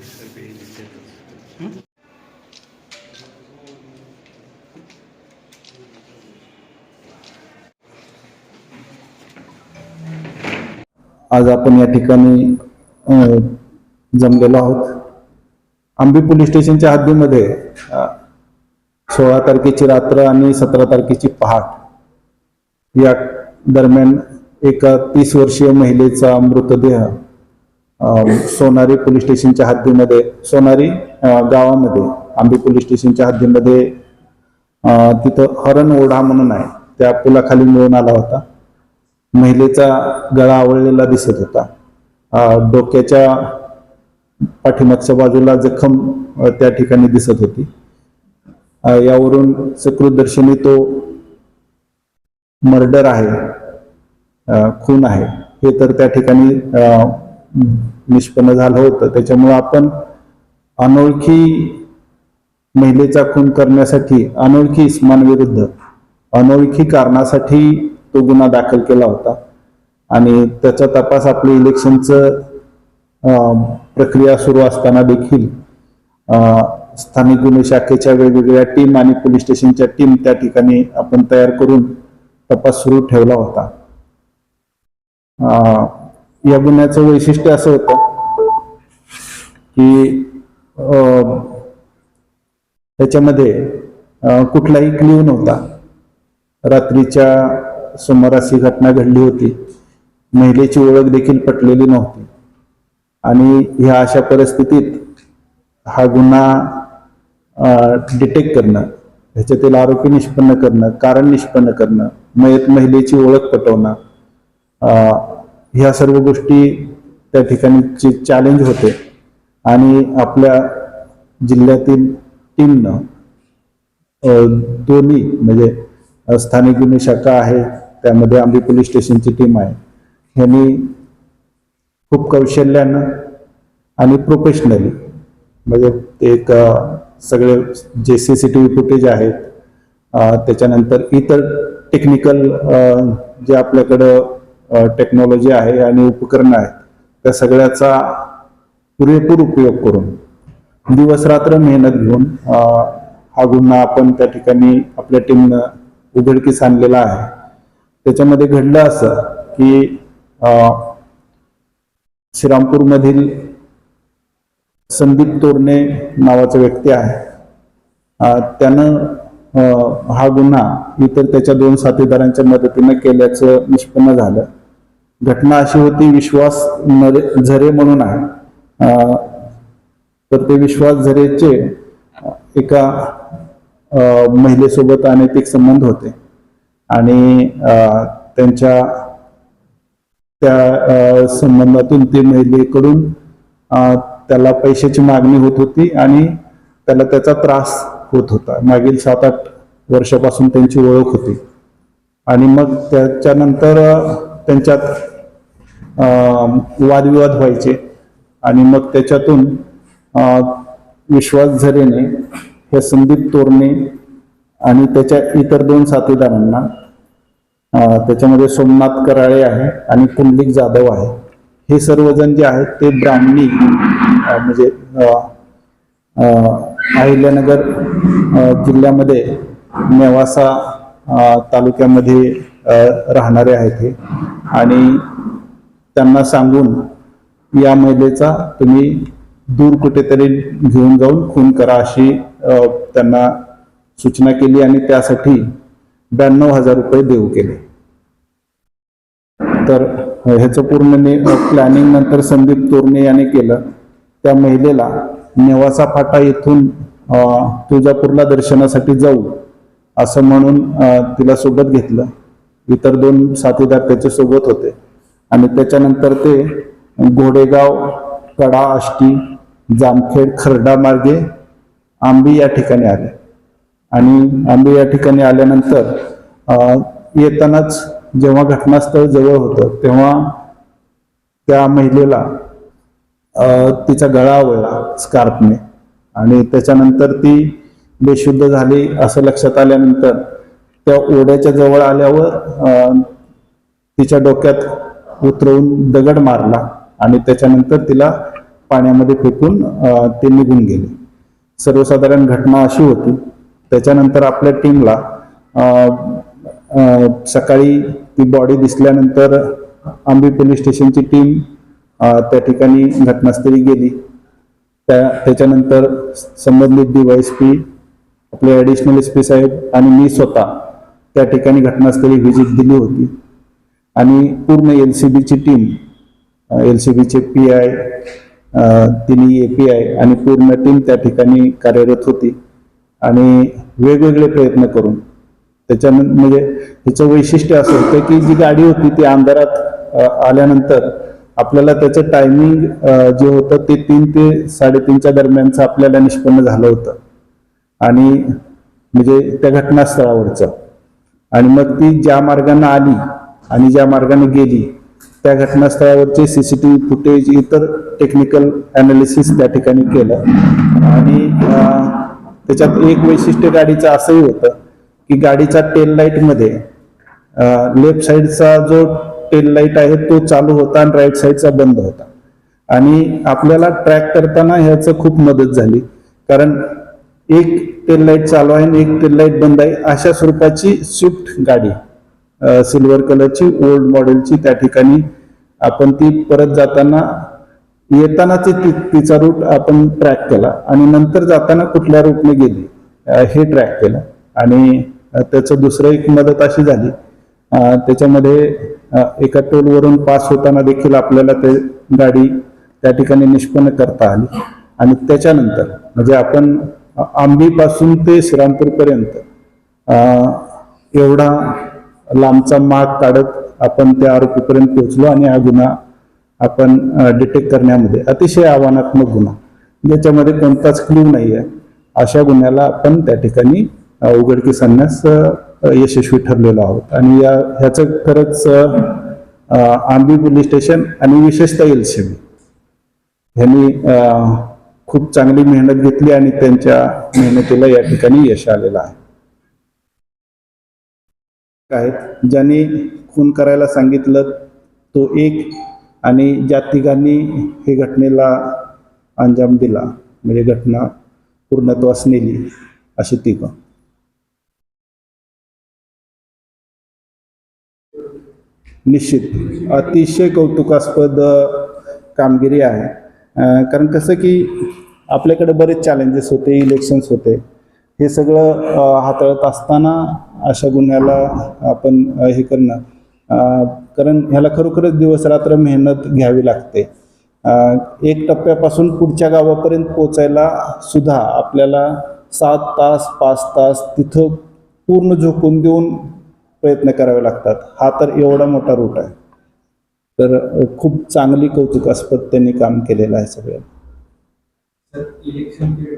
आज आपण या ठिकाणी जमलेलो आहोत. आंबी पोलीस स्टेशनच्या हद्दीमध्ये सोळा तारखेची रात्र आणि सतरा तारखेची पहाट. या दरम्यान एका तीस वर्षीय महिलेचा मृतदेह सोनारी पोलीस स्टेशनच्या हद्दीमध्ये सोनारी गावामध्ये आंबी पोलीस स्टेशनच्या हद्दीमध्ये तिथं हरण ओढा म्हणून आहे. त्या पुलाखाली मिळून आला होता. महिलेचा गळा आवळलेला दिसत होता. डोक्याच्या पाठीमागच्या बाजूला जखम त्या ठिकाणी दिसत होती. यावरून सकृतदर्शनी तो मर्डर आहे खून आहे. हे तर त्या ठिकाणी निष्पन्न झालं होतं. त्याच्यामुळे आपण अनोळखी महिलेचा खून करण्यासाठी अनोळखी इस्मानविरुद्ध अनोळखी कारणासाठी तो गुन्हा दाखल केला होता. आणि त्याचा तपास आपल्या इलेक्शनचं प्रक्रिया सुरू असताना देखील स्थानिक गुन्हे शाखेच्या वेगवेगळ्या टीम आणि पोलीस स्टेशनच्या टीम त्या ठिकाणी आपण तयार करून तपास सुरू ठेवला होता. या गुन्ह्याचं वैशिष्ट्य असं होतं की त्याच्यामध्ये कुठलाही क्ल्यू नव्हता. रात्रीच्या सुमारास ही घटना घडली होती. महिलेची ओळख देखील पटलेली नव्हती. आणि ह्या अशा परिस्थितीत हा गुन्हा डिटेक्ट करणं ह्याच्यातील आरोपी निष्पन्न करणं कारण निष्पन्न करणं मयत महिलेची ओळख पटवणं ह्या सर्व गोष्टी त्या ठिकाणी चॅलेंज होते. आणि आपल्या जिल्ह्यातील टीमनं दोन्ही म्हणजे स्थानिक गुन्हे शाखा आहे त्यामध्ये आंबी पोलीस स्टेशनची टीम आहे. ह्यांनी खूप कौशल्यानं आणि प्रोफेशनली म्हणजे एक सगळे जे C C T V footage आहेत त्याच्यानंतर इतर टेक्निकल जे आपल्याकडं टेक्नॉलॉजी आहे आणि उपकरणं आहेत त्या सगळ्याचा पुरेपूर उपयोग करून दिवस रात्र मेहनत घेऊन हा गुन्हा आपण त्या ठिकाणी आपल्या टीमनं उघडकीस आणलेला आहे. त्याच्यामध्ये घडलं असं की श्रीरामपूरमधील संदीप तोरणे नावाचा व्यक्ती आहे. त्यानं हा गुन्हा इतर त्याच्या दोन साथीदारांच्या मदतीनं केल्याचं निष्पन्न झालं. घटना अशी होती विश्वास झरे म्हणून आहे. तर ते विश्वास झरेचे एका महिलेसोबत अनैतिक संबंध होते. आणि त्यांच्या त्या संबंधातून ते महिलेकडून त्याला पैशाची मागणी होत होती आणि त्याला त्याचा त्रास होत होता. मागील सात आठ वर्षापासून त्यांची ओळख होती. आणि मग त्याच्यानंतर त्यांच्यात वादविवाद व्हायचे. आणि मग त्याच्यातून विश्वास झरेने हे संदीप तोरणे आणि त्याच्या इतर दोन साथीदारांना त्याच्यामध्ये सोमनाथ कराळे आहे आणि कुंडलिक जाधव आहे. हे सर्वजण जे आहेत ते ब्राह्मणी म्हणजे अहिल्यानगर जिल्ह्यामध्ये नेवासा तालुक्यामध्ये राहणारे आहेत हे. आणि त्यांना सांगून या महिलेचा तुम्ही दूर कुठेतरी घेऊन जाऊन खून करा अशी त्यांना सूचना केली आणि त्यासाठी ब्याण्णव हजार रुपये देऊ केले. तर ह्याचं पूर्ण प्लॅनिंग नंतर संदीप तोरणे याने केलं. त्या महिलेला नेवासा फाटा येथून तुळजापूरला दर्शनासाठी जाऊ असं म्हणून तिला सोबत घेतलं. इतर दोन साथीदार त्याच्यासोबत होते. आणि त्याच्यानंतर ते घोडेगाव कडा आष्टी जामखेड खर्डा मार्गे आंबी या ठिकाणी आले. आणि आंबी या ठिकाणी आल्यानंतर येतानाच जेव्हा घटनास्थळ जवळ होतं तेव्हा त्या महिलेला तिचा गळा आवळला स्कार्फने. आणि त्याच्यानंतर ती बेशुद्ध झाली असं लक्षात आल्यानंतर त्या ओढ्याच्या जवळ आल्यावर तिच्या डोक्यात उतरवून दगड मारला आणि त्याच्यानंतर तिला पाण्यामध्ये फेकून ते निघून गेले. सर्वसाधारण घटना अशी होती. त्याच्यानंतर आपल्या टीमला सकाळी ती बॉडी दिसल्यानंतर आंबी पोलीस स्टेशनची टीम त्या ठिकाणी घटनास्थळी गेली. त्या त्याच्यानंतर संबंधित डीवायएसपी आपले ॲडिशनल एस पी साहेब आणि मी स्वतः त्या ठिकाणी घटनास्थळी व्हिजिट दिली होती. आणि पूर्ण एल सी बीची टीम एल सी बीचे पी आय तिन्ही ए पी आय आणि पूर्ण टीम त्या ठिकाणी कार्यरत होती. आणि वेगवेगळे प्रयत्न करून त्याच्या म्हणजे त्याचं वैशिष्ट्य असं होतं की जी गाडी होती ती अंधारात आल्यानंतर आपल्याला त्याचं टायमिंग जे होतं ते तीन ते साडेतीनच्या दरम्यानचं आपल्याला निष्पन्न झालं होतं. आणि म्हणजे त्या घटनास्थळावरचं. आणि मग ती ज्या मार्गाने आली आणि ज्या मार्गाने गेली त्या घटनास्थळावरचे C C T V footage इतर टेक्निकल अनालिसिस त्या ठिकाणी केलं. आणि त्याच्यात एक वैशिष्ट्य गाडीचं असंही होतं की गाडीच्या टेल लाईटमध्ये लेफ्ट साईडचा जो टेल लाइट आहे तो चालू होता आणि राईट साईडचा बंद होता. आणि आपल्याला ट्रॅक करताना ह्याचं खूप मदत झाली. कारण एक टेल लाइट चालू आहे आणि एक टेल लाइट बंद आहे. अशा स्वरूपाची स्विफ्ट गाडी सिल्वर कलरची ओल्ड मॉडेलची त्या ठिकाणी आपण ती परत जाताना येताना ती तिचा रूट आपण ट्रॅक केला आणि नंतर जाताना कुठल्या रूटने गेली हे ट्रॅक केलं. आणि त्याचं दुसरं एक मदत अशी झाली त्याच्यामध्ये एका टोलवरून पास होताना देखील आपल्याला ते गाडी त्या ठिकाणी निष्पन्न करता आली. आणि त्याच्यानंतर म्हणजे आपण आंबीपासून ते श्रीरामपूरपर्यंत. एवढा लांबचा माग काढत आपण त्या आरोपीपर्यंत पोहोचलो आणि हा गुन्हा आपण डिटेक्ट करण्यामध्ये अतिशय आव्हानात्मक गुन्हा. ज्याच्यामध्ये कोणताच क्ल्यू नाही आहे अशा गुन्ह्याला आपण त्या ठिकाणी उघडकीस आणण्यास यशस्वी ठरलेलो आहोत. आणि या ह्याचं खरंच आंबी पोलीस स्टेशन आणि विशेषतः एलसीबी. ह्यांनी खूप चांगली मेहनत घेतली आणि त्यांच्या मेहनतीला या ठिकाणी यश आलेलं आहे. आहेत ज्यांनी खून करायला सांगितलं तो एक आणि ज्या तिघांनी हे घटनेला अंजाम दिला म्हणजे घटना पूर्णत्वास नेली अशी तिघं. निश्चित अतिशय कौतुकास्पद कामगिरी आहे. कारण कसं की आपल्याकडे बरेच चॅलेंजेस होते इलेक्शन्स होते. हे सगळं हाताळत असताना अशा गुन्ह्याला आपण हे करणं कारण ह्याला खरोखरच दिवस रात्र मेहनत घ्यावी लागते. एक टप्प्यापासून पुढच्या गावापर्यंत पोचायला सुद्धा आपल्याला सात तास पाच तास तिथं पूर्ण झोकून देऊन प्रयत्न करावे लागतात. हा तर एवढा मोठा रूट आहे. तर खूप चांगली कौतुकास्पद त्यांनी काम केलेलं आहे सगळं. Election period